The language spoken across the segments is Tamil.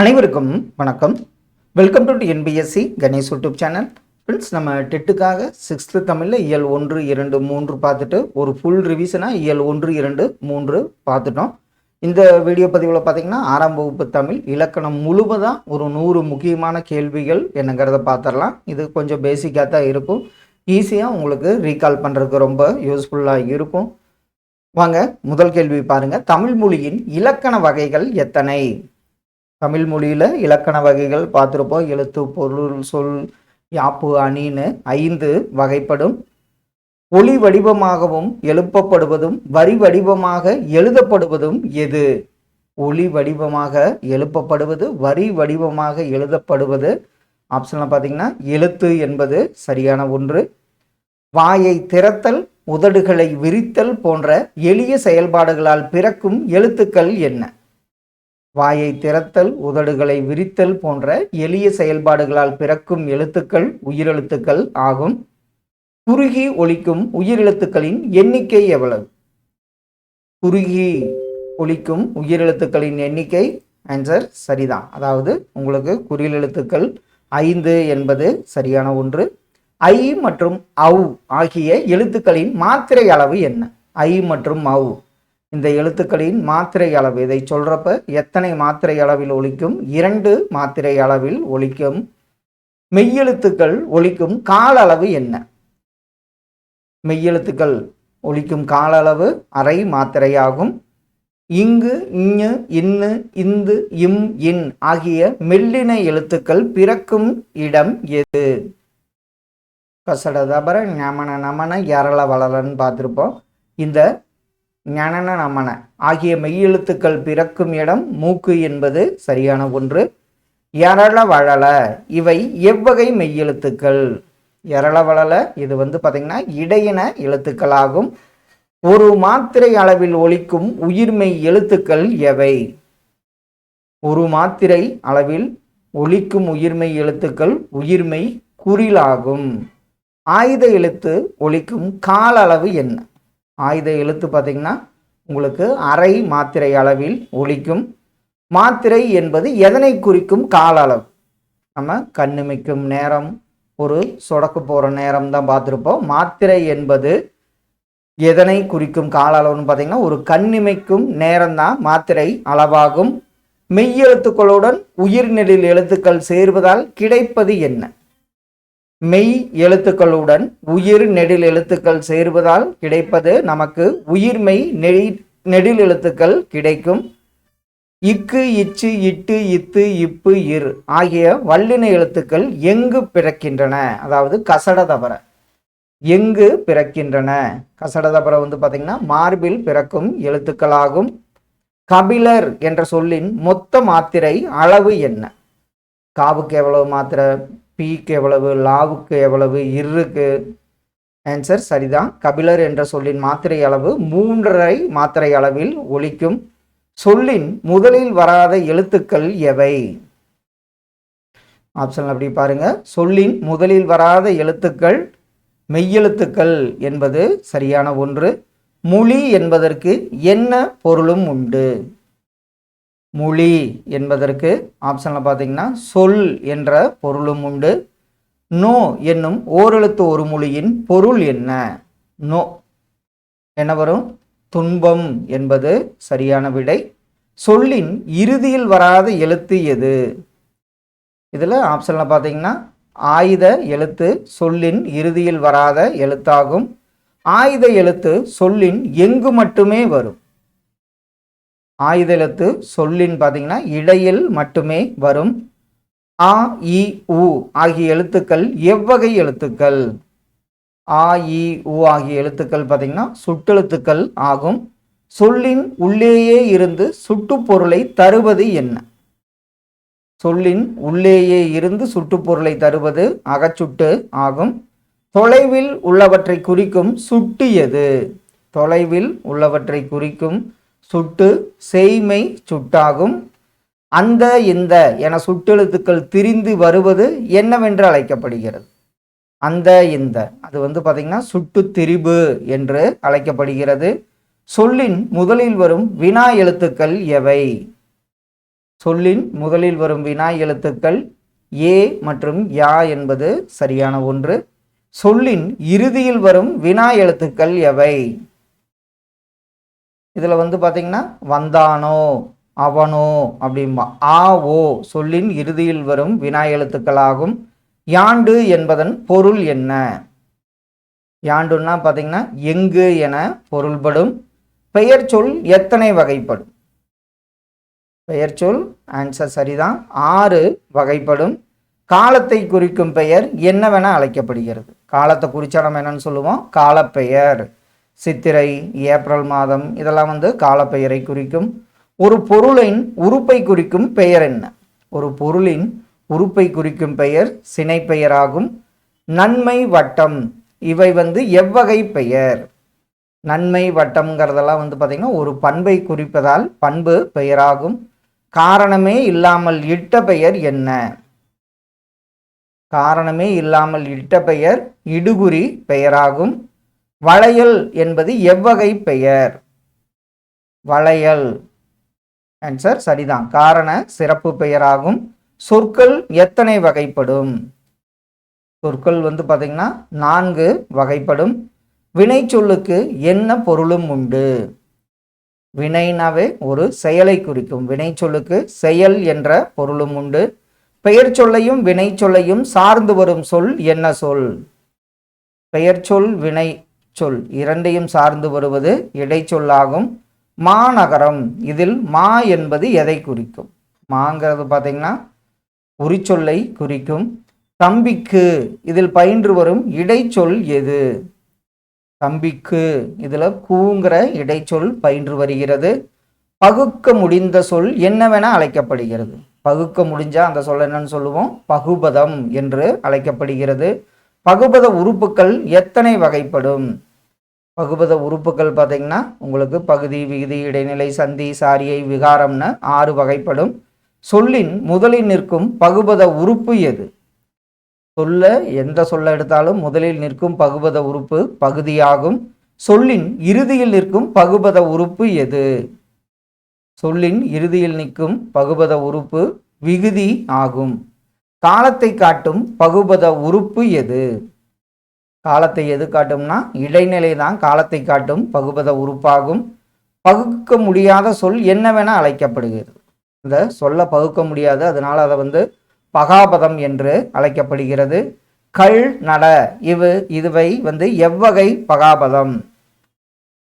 அனைவருக்கும் வணக்கம். Welcome to NPSC Ganesh YouTube channel friends நம்ம டெட்டுக்காக சிக்ஸ்த்து தமிழில் இயல் ஒன்று இரண்டு மூன்று பார்த்துட்டு ஒரு ஃபுல் ரிவிஷனாக இயல் ஒன்று இரண்டு மூன்று பார்த்துட்டோம். இந்த வீடியோ பதிவில் பார்த்தீங்கன்னா ஆறாம் வகுப்பு தமிழ் இலக்கணம் முழுவதாக ஒரு நூறு முக்கியமான கேள்விகள் என்னங்கிறத பார்த்துடலாம். இது கொஞ்சம் பேசிக்காக தான் இருக்கும். ஈஸியாக உங்களுக்கு ரீகால் பண்ணுறதுக்கு ரொம்ப யூஸ்ஃபுல்லாக இருக்கும். வாங்க முதல் கேள்வி பாருங்கள் தமிழ் மொழியின் இலக்கண வகைகள் எத்தனை? தமிழ் மொழியில் இலக்கண வகைகள் பார்த்துருப்போம். எழுத்து பொருள் சொல் யாப்பு அணின்னு ஐந்து வகைப்படும். ஒளி வடிவமாகவும் எழுப்பப்படுவதும் வரி வடிவமாக எழுதப்படுவதும் எது? ஒளி வடிவமாக எழுப்பப்படுவது வரி வடிவமாக எழுதப்படுவது. ஆப்ஷனில் பார்த்தீங்கன்னா எழுத்து என்பது சரியான ஒன்று. வாயை திறத்தல் உதடுகளை விரித்தல் போன்ற எளிய செயல்பாடுகளால் பிறக்கும் எழுத்துக்கள் என்ன? வாயை திறத்தல் உதடுகளை விரித்தல் போன்ற எளிய செயல்பாடுகளால் பிறக்கும் எழுத்துக்கள் உயிரெழுத்துக்கள் ஆகும். குறுகி ஒழிக்கும் உயிரெழுத்துக்களின் எண்ணிக்கை எவ்வளவு? குறுகி ஒழிக்கும் உயிரெழுத்துக்களின் எண்ணிக்கை ஆன்சர் சரிதான். அதாவது உங்களுக்கு குறியெழுத்துக்கள் ஐந்து என்பது சரியான ஒன்று. ஐ மற்றும் அவ் ஆகிய எழுத்துக்களின் மாத்திரை அளவு என்ன? ஐ மற்றும் அவ் இந்த எழுத்துக்களின் மாத்திரை அளவு. இதை சொல்கிறப்ப எத்தனை மாத்திரை அளவில் ஒழிக்கும் இரண்டு மாத்திரை அளவில் ஒழிக்கும் மெய்யெழுத்துக்கள் ஒழிக்கும் கால அளவு என்ன? மெய்யெழுத்துக்கள் ஒழிக்கும் கால அளவு அரை மாத்திரையாகும் இங்கு இங்கு இன்னு இந்து இம் இன் ஆகிய மெல்லின எழுத்துக்கள் பிறக்கும் இடம் எது? கசடதபர ஞமன நமன யரள வளரன்னு பார்த்துருப்போம். இந்த ஞனன நமன. ஆகிய மெய்யெழுத்துக்கள் பிறக்கும் இடம் மூக்கு என்பது சரியான ஒன்று. எரள வளல. இவை எவ்வகை மெய்யெழுத்துக்கள். எரள வளல இது வந்து பார்த்திங்கன்னா இடையின எழுத்துக்களாகும். ஒரு மாத்திரை அளவில் ஒலிக்கும் உயிர்மெய் எழுத்துக்கள் எவை? ஒரு மாத்திரை அளவில் ஒலிக்கும் உயிர்மெய் எழுத்துக்கள் உயிர்மெய் குறிலாகும். ஆயுத எழுத்து ஒழிக்கும் கால அளவு என்ன? ஆயுத எழுத்து பார்த்திங்கன்னா உங்களுக்கு அரை மாத்திரை அளவில் ஒழிக்கும் மாத்திரை என்பது எதனை குறிக்கும்? கால அளவு. நம்ம கண்ணுமிக்கும் நேரம் ஒரு சொடக்கு போகிற நேரம் தான் பார்த்துருப்போம். மாத்திரை என்பது எதனை குறிக்கும்? கால அளவுன்னு பார்த்தீங்கன்னா ஒரு கண்ணிமைக்கும் நேரம் தான் மாத்திரை அளவாகும். மெய்யெழுத்துக்களுடன் உயிர்நெடில் எழுத்துக்கள் சேர்வதால் கிடைப்பது என்ன? மெய் எழுத்துக்களுடன் உயிர் நெடில் எழுத்துக்கள் சேர்வதால் கிடைப்பது நமக்கு உயிர்மெய் நெடி நெடில் எழுத்துக்கள் கிடைக்கும். இக்கு இச்சு இட்டு இத்து இப்பு இர் ஆகிய வல்லின எழுத்துக்கள் எங்கு பிறக்கின்றன? அதாவது கசட தவற எங்கு பிறக்கின்றன? கசட தவற வந்து பார்த்தீங்கன்னா மார்பில் பிறக்கும் எழுத்துக்களாகும். கபிலர் என்ற சொல்லின் மொத்த மாத்திரை அளவு என்ன? காவுக்கு எவ்வளவு மாத்திரை? பீக்கு எவ்வளவு லாவுக்கு எவ்வளவு இருக்கு? ஆன்சர் சரிதான். கபிலர் என்ற சொல்லின் மாத்திரை அளவு மூன்றரை மாத்திரை அளவில் ஒலிக்கும். சொல்லின் முதலில் வராத எழுத்துக்கள் எவை? ஆப்ஷன் அப்படி பாருங்க. சொல்லின் முதலில் வராத எழுத்துக்கள் மெய்யெழுத்துக்கள் என்பது சரியான ஒன்று. மொழி என்பதற்கு என்ன பொருளும் உண்டு? மொழி என்பதற்கு ஆப்ஷனில் பார்த்தீங்கன்னா சொல் என்ற பொருளும் உண்டு. நோ என்னும் ஓரெழுத்து ஒரு மொழியின் பொருள் என்ன? நோ. என்ன வரும்? துன்பம் என்பது சரியான விடை. சொல்லின் இறுதியில் வராத எழுத்து எது? இதில் ஆப்ஷனில் பார்த்தீங்கன்னா ஆயுத எழுத்து சொல்லின் இறுதியில் வராத எழுத்தாகும். ஆயுத எழுத்து சொல்லின் எங்கு மட்டுமே வரும். ஆயுதெழுத்து சொல்லின் பார்த்தீங்கன்னா இடையில் மட்டுமே வரும். ஆ இ உ ஆகிய எழுத்துக்கள் எவ்வகை எழுத்துக்கள்? ஆ இ உ ஆகிய எழுத்துக்கள் பார்த்தீங்கன்னா சுட்டெழுத்துக்கள் ஆகும். சொல்லின் உள்ளேயே இருந்து சுட்டுப்பொருளை தருவது என்ன? சொல்லின் உள்ளேயே இருந்து சுட்டுப்பொருளை தருவது அகச்சுட்டு ஆகும். தொலைவில் உள்ளவற்றை குறிக்கும் சுட்டு எது? தொலைவில் உள்ளவற்றை குறிக்கும் சுட்டு செய்மை சுட்டாகும். அந்த இந்த என சுட்டெழுத்துக்கள் திரிந்து வருவது என்னவென்று அழைக்கப்படுகிறது. அந்த இந்த. அது வந்து பார்த்திங்கன்னா சுட்டு திரிபு என்று அழைக்கப்படுகிறது. சொல்லின் முதலில் வரும் வினா எழுத்துக்கள் எவை? சொல்லின் முதலில் வரும் வினா எழுத்துக்கள் ஏ மற்றும் யா என்பது சரியான ஒன்று. சொல்லின் இறுதியில் வரும் வினா எழுத்துக்கள் எவை? இதில் வந்து பார்த்திங்கன்னா வந்தானோ அவனோ அப்படிம்பா. ஆ ஓ சொல்லின் இறுதியில் வரும் வினா எழுத்துக்களாகும். யாண்டு என்பதன் பொருள் என்ன? யாண்டுன்னா பார்த்திங்கன்னா எங்கு என பொருள்படும். பெயர் சொல் எத்தனை வகைப்படும்? பெயர் சொல் ஆன்சர் சரிதான். ஆறு வகைப்படும். காலத்தை குறிக்கும் பெயர் என்னவென அழைக்கப்படுகிறது. காலத்தை குறிச்சா நம்ம என்னன்னு சொல்லுவோம்? காலப்பெயர். சித்திரை ஏப்ரல் மாதம் இதெல்லாம் வந்து காலப்பெயரை குறிக்கும். ஒரு பொருளின் உறுப்பை குறிக்கும் பெயர் என்ன? ஒரு பொருளின் உறுப்பை குறிக்கும் பெயர் சினைப்பெயராகும். நன்மை வட்டம் இவை வந்து எவ்வகை பெயர். நன்மை வட்டம்ங்கிறதெல்லாம் வந்து பார்த்திங்கன்னா ஒரு பண்பை குறிப்பதால் பண்பு பெயராகும். காரணமே இல்லாமல் இட்ட பெயர் என்ன? காரணமே இல்லாமல் இட்ட பெயர் இடுகுறி பெயராகும். வளையல் என்பது எவ்வகை பெயர்? வளையல். ஆன்சர் சரிதான். காரண சிறப்பு பெயராகும். சொற்கள் எத்தனை வகைப்படும்? சொற்கள் வந்து பார்த்தீங்கன்னா நான்கு வகைப்படும். வினை சொல்லுக்கு என்ன பொருளும் உண்டு? வினைனாவே ஒரு செயலை குறிக்கும். வினை சொல்லுக்கு செயல் என்ற பொருளும் உண்டு. பெயர் சொல்லையும் வினை சொல்லையும் சார்ந்து வரும் சொல் என்ன சொல்? பெயர் சொல் வினை சொல் இரண்டையும் சார்ந்து வருவது இடைச்சொல்லாகும். மாநகரம் இதில் மா என்பது எதை குறிக்கும்? மாங்கிறது பார்த்தீங்கன்னா உரிச்சொல்லை குறிக்கும். தம்பிக்கு இதில் பயின்று வரும் இடைச்சொல் எது? தம்பிக்கு இதில் கூங்கிற இடைச்சொல் பயின்று வருகிறது. பகுக்க முடிந்த சொல் என்னவென அழைக்கப்படுகிறது? பகுக்க முடிஞ்சால் அந்த சொல் என்னன்னு சொல்லுவோம். பகுபதம் என்று அழைக்கப்படுகிறது. பகுபத உறுப்புகள் எத்தனை வகைப்படும்? பகுபத உறுப்புகள் பார்த்தீங்கன்னா உங்களுக்கு பகுதி விகுதி இடைநிலை சந்தி சாரியை விகாரம்னு ஆறு வகைப்படும். சொல்லின் முதலில் நிற்கும் பகுபத உறுப்பு எது? சொல்ல எந்த சொல்ல எடுத்தாலும் முதலில் நிற்கும் பகுபத உறுப்பு பகுதியாகும். சொல்லின் இறுதியில் நிற்கும் பகுபத உறுப்பு எது? சொல்லின் இறுதியில் நிற்கும் பகுபத உறுப்பு விகுதி ஆகும். காலத்தை காட்டும் பகுபத உறுப்பு எது? காலத்தை எது காட்டும்னா இடைநிலை தான் காலத்தை காட்டும் பகுபத உறுப்பாகும். பகுக்க முடியாத சொல் என்னவென அழைக்கப்படுகிறது. இந்த சொல்ல பகுக்க முடியாது அதனால் அதை வந்து பகாபதம் என்று அழைக்கப்படுகிறது. கல் நட இவு இதுவை வந்து எவ்வகை பகாபதம்.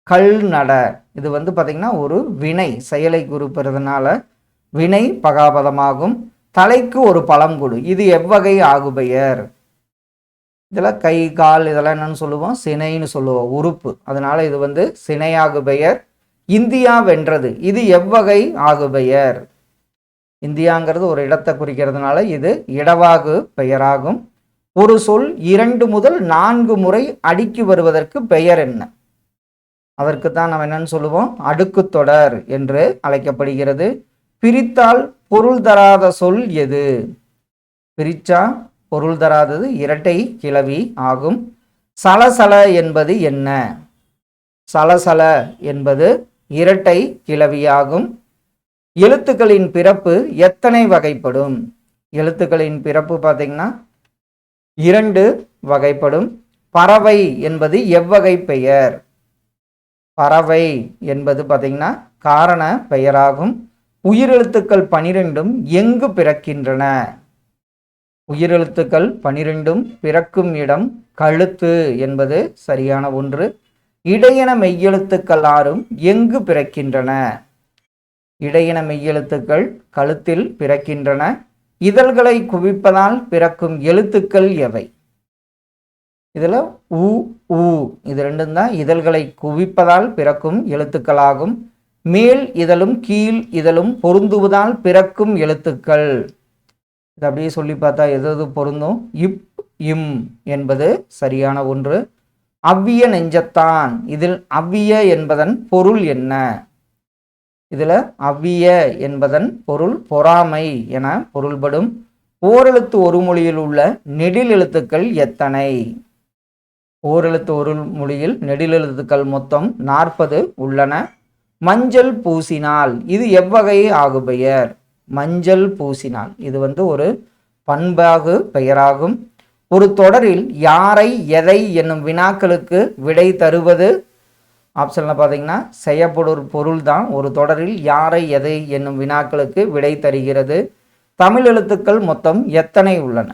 கல் நட இது வந்து பார்த்திங்கன்னா ஒரு வினை செயலை குறிப்பிடுறதுனால வினை பகாபதமாகும். தலைக்கு ஒரு பழம் கொடு இது எவ்வகை ஆகுபெயர். இதில் கை கால் இதெல்லாம் என்னன்னு சொல்லுவோம்? சினைன்னு சொல்லுவோம் உறுப்பு. அதனால இது வந்து சினையாகு பெயர் இந்தியா வென்றது. இது எவ்வகை ஆகு பெயர் இந்தியாங்கிறது ஒரு இடத்தை குறிக்கிறதுனால இது இடவாகு பெயராகும் ஒரு சொல் இரண்டு முதல் நான்கு முறை அடுக்கி வருவதற்கு பெயர் என்ன? அதற்கு தான் நம்ம என்னன்னு சொல்லுவோம்? அடுக்குத் தொடர் என்று அழைக்கப்படுகிறது. பிரித்தால் பொருள் தராத சொல் எது? பிரிச்சா பொருள் தராதது இரட்டை கிளவி ஆகும். சலசல என்பது என்ன? சலசல என்பது இரட்டை கிளவியாகும் எழுத்துக்களின் பிறப்பு எத்தனை வகைப்படும்? எழுத்துக்களின் பிறப்பு பார்த்தீங்கன்னா இரண்டு வகைப்படும். பறவை என்பது எவ்வகை பெயர்? பறவை என்பது பார்த்தீங்கன்னா காரண பெயராகும். உயிரெழுத்துக்கள் பனிரெண்டும் எங்கு பிறக்கின்றன? உயிரெழுத்துக்கள் பனிரெண்டும் பிறக்கும் இடம் கழுத்து என்பது சரியான ஒன்று. இடையன மெய்யெழுத்துக்கள் ஆறும் எங்கு பிறக்கின்றன? இடையின மெய்யெழுத்துக்கள் கழுத்தில் பிறக்கின்றன. இதழ்களை குவிப்பதால் பிறக்கும் எழுத்துக்கள் எவை? இதில் உ உ இது ரெண்டும் தான் இதழ்களை குவிப்பதால் பிறக்கும் எழுத்துக்களாகும். மேல் இதழும் கீழ் இதழும் பொருந்துவதால் பிறக்கும் எழுத்துக்கள். இது அப்படியே சொல்லி பார்த்தா எது எது பொருந்தும்? இப் இம் என்பது சரியான ஒன்று. அவ்விய நெஞ்சத்தான். இதில் அவ்விய என்பதன் பொருள் என்ன? இதில் அவ்விய என்பதன் பொருள் பொறாமை என பொருள்படும். ஓரெழுத்து ஒரு மொழியில் உள்ள நெடில் எழுத்துக்கள் எத்தனை? ஓரெழுத்து ஒரு மொழியில் நெடில் எழுத்துக்கள் மொத்தம் நாற்பது உள்ளன. மஞ்சள் பூசினால் இது எவ்வகை ஆகுபெயர்? மஞ்சள் பூசினான். இது வந்து ஒரு பண்பாகு பெயராகும். ஒரு தொடரில் யாரை எதை என்னும் வினாக்களுக்கு விடை தருவது? ஆப்ஷனில் பார்த்தீங்கன்னா செய்யப்படும் பொருள் தான் ஒரு தொடரில் யாரை எதை என்னும் வினாக்களுக்கு விடை தருகிறது? தமிழ் எழுத்துக்கள் மொத்தம் எத்தனை உள்ளன?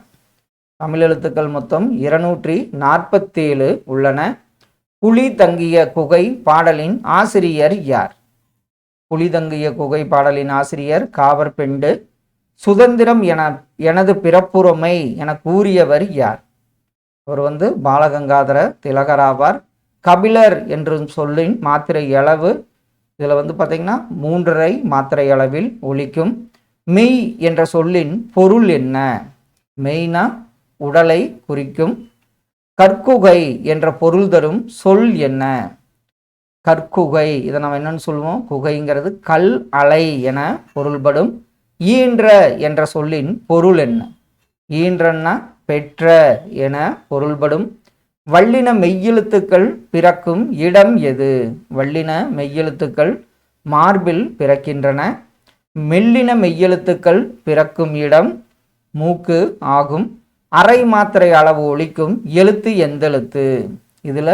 தமிழ் எழுத்துக்கள் மொத்தம் இருநூற்றி நாற்பத்தேழு உள்ளன. புலி தங்கிய குகை பாடலின் ஆசிரியர் யார்? புலிதங்கிய குகை பாடலின் ஆசிரியர் காவர் பெண்டு சுதந்திரம் என எனது பிறப்புரிமை என கூறியவர் யார்? அவர் வந்து பாலகங்காதர திலகராவார். கபிலர் என்று சொல்லின் மாத்திரை அளவு இதில் வந்து பார்த்தீங்கன்னா மூன்றரை மாத்திரை அளவில் ஒழிக்கும் மெய் என்ற சொல்லின் பொருள் என்ன? மெய்னா உடலை குறிக்கும். கற்குகை என்ற பொருள் தரும் சொல் என்ன? கற்குகை. இதை நம்ம என்னன்னு சொல்லுவோம்? குகைங்கிறது கல் அலை என பொருள்படும் ஈன்ற என்ற சொல்லின் பொருள் என்ன? ஈன்றன்னா பெற்ற என பொருள்படும். வல்லின மெய்யெழுத்துக்கள் பிறக்கும் இடம் எது? வல்லின மெய்யெழுத்துக்கள் மார்பில் பிறக்கின்றன. மெல்லின மெய்யெழுத்துக்கள் பிறக்கும் இடம் மூக்கு ஆகும். அரை மாத்திரை அளவு ஒலிக்கும் எழுத்து எந்தெழுத்து? இதில்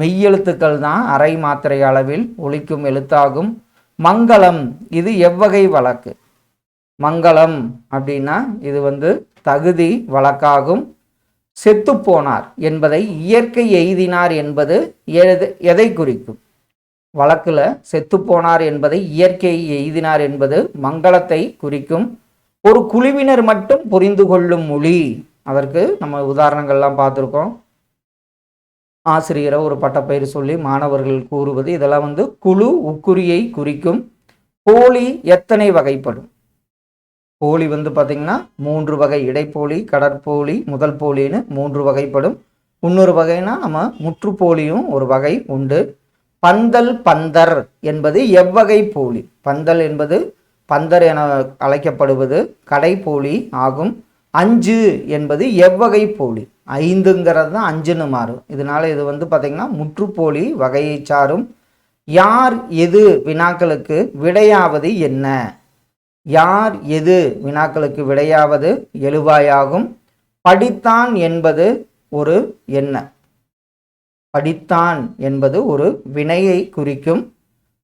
மெய்யெழுத்துக்கள் தான் அரை மாத்திரை அளவில் ஒழிக்கும் எழுத்தாகும். மங்களம் இது எவ்வகை வழக்கு. மங்களம் அப்படின்னா இது வந்து தகுதி வழக்காகும். செத்துப்போனார் என்பதை இயற்கை எய்தினார் என்பது எது எதை குறிக்கும்? வழக்கில் செத்துப்போனார் என்பதை இயற்கை எய்தினார் என்பது மங்களத்தை குறிக்கும். ஒரு குழுவினர் மட்டும் புரிந்து கொள்ளும் மொழி. அதற்கு நம்ம உதாரணங்கள்லாம் பார்த்துருக்கோம். ஆசிரியரை ஒரு பட்டப்பெயர் சொல்லி மாணவர்கள் கூறுவது இதெல்லாம் வந்து குழு உக்குரியை குறிக்கும். போலி எத்தனை வகைப்படும்? போலி வந்து பார்த்திங்கன்னா மூன்று வகை இடைப்போலி கடற்போலி முதல் போலின்னு மூன்று வகைப்படும். இன்னொரு வகைனா நம்ம முற்றுப்போலியும் ஒரு வகை உண்டு. பந்தல் பந்தர் என்பது எவ்வகை போலி. பந்தல் என்பது பந்தர் என அழைக்கப்படுவது கடைப்போலி ஆகும். அஞ்சு என்பது எவ்வகை போலி. ஐந்துங்கிறது தான் அஞ்சுன்னு மாறும். இதனால இது வந்து பார்த்திங்கன்னா முற்றுப்போலி வகையை சாரும். யார் எது வினாக்களுக்கு விடையாவது என்ன? யார் எது வினாக்களுக்கு விடையாவது எழுவாயாகும். படித்தான் என்பது ஒரு என்ன? படித்தான் என்பது ஒரு வினையை குறிக்கும்.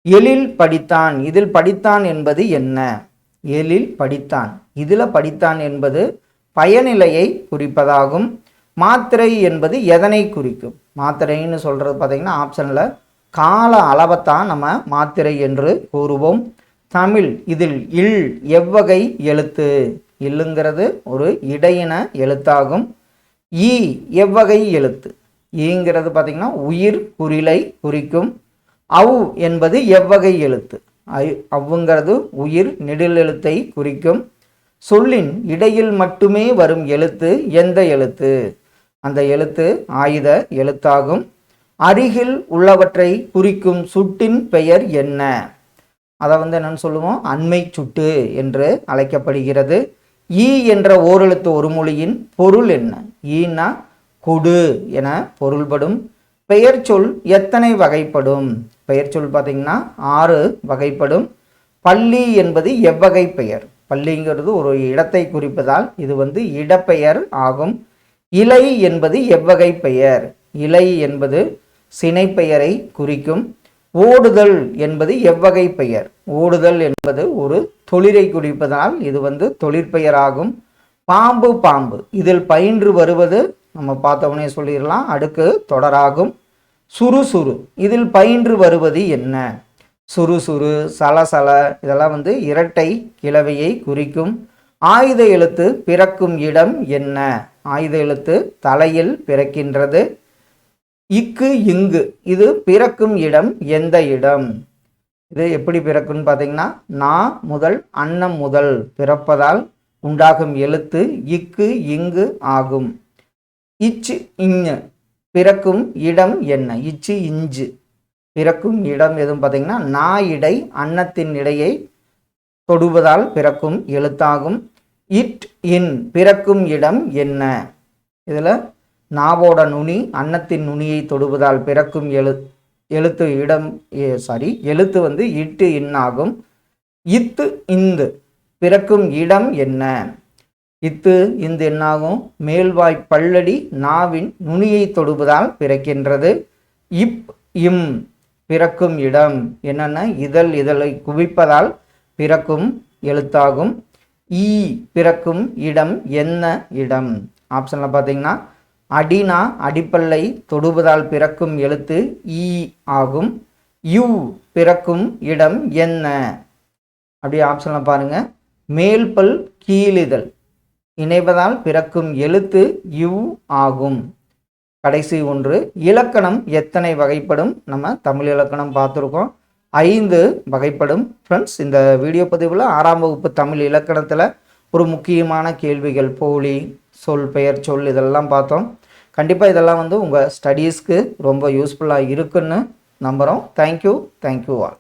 எழில் படித்தான். இதில் படித்தான் என்பது என்ன? எழில் படித்தான். இதில் படித்தான் என்பது பயனிலையை குறிப்பதாகும். மாத்திரை என்பது எதனை குறிக்கும்? மாத்திரைன்னு சொல்கிறது பார்த்திங்கன்னா ஆப்ஷனில் கால அளவைத்தான் நம்ம மாத்திரை என்று கூறுவோம். தமிழ் இதில் இல் எவ்வகை எழுத்து? இல்லுங்கிறது ஒரு இடையின எழுத்தாகும். ஈ எவ்வகை எழுத்து? ஈங்கிறது பார்த்திங்கன்னா உயிர் குறிலை குறிக்கும். அவ் என்பது எவ்வகை எழுத்து? ஐ அவ்வுங்கிறது உயிர் நெடில் எழுத்தை குறிக்கும். சொல்லின் இடையில் மட்டுமே வரும் எழுத்து எந்த எழுத்து? அந்த எழுத்து ஆயுத எழுத்தாகும். அருகில் உள்ளவற்றை குறிக்கும் சுட்டின் பெயர் என்ன? அதை வந்து என்னன்னு சொல்லுவோம்? அண்மை சுட்டு என்று அழைக்கப்படுகிறது. ஈ என்ற ஓரெழுத்து ஒரு மொழியின் பொருள் என்ன? ஈனா கொடு என பொருள்படும். பெயர் சொல் எத்தனை வகைப்படும்? பெயர் சொல் பார்த்தீங்கன்னா ஆறு வகைப்படும். பள்ளி என்பது எவ்வகை பெயர்? பள்ளிங்கிறது ஒரு இடத்தை குறிப்பதால் இது வந்து இடப்பெயர் ஆகும். இலை என்பது எவ்வகை பெயர். இலை என்பது சினைப்பெயரை குறிக்கும். ஓடுதல் என்பது எவ்வகை பெயர். ஓடுதல் என்பது ஒரு தொழிலை குறிப்பதால் இது வந்து தொழிற்பெயராகும் பாம்பு பாம்பு. இதில் பயின்று வருவது நம்ம பார்த்தவனே சொல்லிடலாம். அடுக்கு தொடராகும். சுறுசுறு இதில் பயின்று வருவது என்ன? சுறுசுறு சலசல இதெல்லாம் வந்து இரட்டை கிளவையை குறிக்கும். ஆயுத எழுத்து பிறக்கும் இடம் என்ன? ஆயுத எழுத்து தலையில் பிறக்கின்றது. இக்கு இங்கு. இது பிறக்கும் இடம் எந்த இடம்? இது எப்படி பிறக்குன்னு பார்த்தீங்கன்னா நா முதல் அன்னம் முதல் பிறப்பதால் உண்டாகும் எழுத்து இக்கு இங்கு ஆகும். இச்சு இங்கு. பிறக்கும் இடம் என்ன? இச்சு இஞ்சு. பிறக்கும் இடம் எதுவும் பார்த்தீங்கன்னா நா இடை அன்னத்தின் இடையை தொடுவதால் பிறக்கும் எழுத்தாகும். இட் இன் பிறக்கும் இடம் என்ன? இதில் நாவோட நுனி அன்னத்தின் நுனியை தொடுவதால் பிறக்கும் எழு எழுத்து இடம் சாரி எழுத்து வந்து இட்டு இன்னாகும். இத்து இந்து பிறக்கும் இடம் என்ன? இத்து இந்து என்னாகும்? மேல்வாய் பல்லடி நாவின் நுனியை தொடுவதால் பிறக்கின்றது. இப் இம் பிறக்கும் இடம் என்னென்ன? இதழ் இதழை குவிப்பதால் பிறக்கும் எழுத்தாகும். ஈ பிறக்கும் இடம் என்ன இடம்? ஆப்ஷனில் பார்த்தீங்கன்னா அடினா அடிப்பல்லை தொடுவதால் பிறக்கும் எழுத்து ஈ ஆகும். யூ பிறக்கும் இடம் என்ன? அப்படி ஆப்ஷனில் பாருங்கள் மேல்பல் கீழிதழ் இணைவதால் பிறக்கும் எழுத்து யு ஆகும். கடைசி ஒன்று இலக்கணம் எத்தனை வகைப்படும்? நம்ம தமிழ் இலக்கணம் பார்த்துருக்கோம். ஐந்து வகைப்படும். ஃப்ரெண்ட்ஸ் இந்த வீடியோ பதிவில் ஆறாம் வகுப்பு தமிழ் இலக்கணத்தில் ஒரு முக்கியமான கேள்விகள் போலி சொல் பெயர் சொல் இதெல்லாம் பார்த்தோம். கண்டிப்பாக இதெல்லாம் வந்து உங்கள் ஸ்டடீஸ்க்கு ரொம்ப யூஸ்ஃபுல்லாக இருக்குன்னு நம்புகிறோம் தேங்க்யூ தேங்க்யூ ஆல்